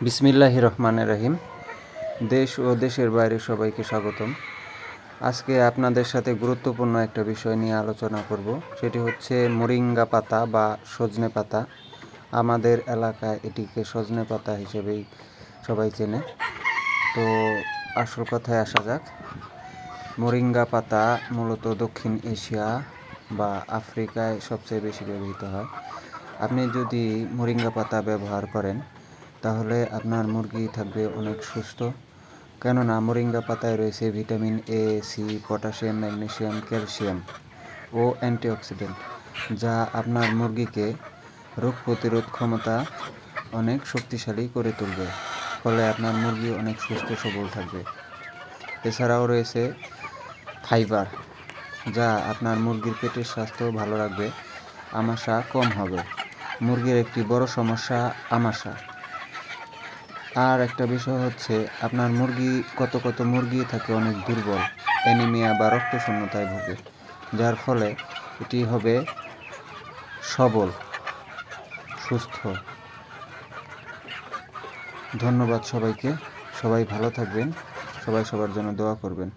বিসমিল্লাহ রহমান রহিম। দেশ ও দেশের বাইরে সবাইকে স্বাগতম। আজকে আপনাদের সাথে গুরুত্বপূর্ণ একটা বিষয় নিয়ে আলোচনা করব। সেটি হচ্ছে মোরিঙ্গা পাতা বা সজনে পাতা। আমাদের এলাকায় এটিকে সজনে পাতা হিসেবেই সবাই চেনে। তো আসল কথায় আসা যাক। মোরিঙ্গা পাতা মূলত দক্ষিণ এশিয়া বা আফ্রিকায় সবচেয়ে বেশি ব্যবহৃত হয়। আপনি যদি মোরিঙ্গা পাতা ব্যবহার করেন তাহলে আপনার মুরগি থাকবে অনেক সুস্থ। কেননা মোরিঙ্গা পাতায় রয়েছে vitamin A C potassium, magnesium, calcium O antioxidant, যা আপনার মুরগিকে রোগ প্রতিরোধ ক্ষমতা অনেক শক্তিশালী করে তুলবে, ফলে আপনার মুরগি অনেক সুস্থ সবল থাকবে। এছাড়াও রয়েছে ফাইবার, যা আপনার মুরগির পেটের স্বাস্থ্য ভালো রাখবে, আমাশা কম হবে। মুরগির একটি বড় সমস্যা আমাশা। আর একটা বিষয় হচ্ছে, আপনার মুরগি কত কত মুরগি থাকে অনেক দুর্বল অ্যানিমিয়া বা রক্ত শূন্যতায় ভোগে, যার ফলে এটি হবে সবল, সুস্থ। ধন্যবাদ সবাইকে, সবাই ভালো থাকবেন, সবাই সবার জন্য দোয়া করবেন।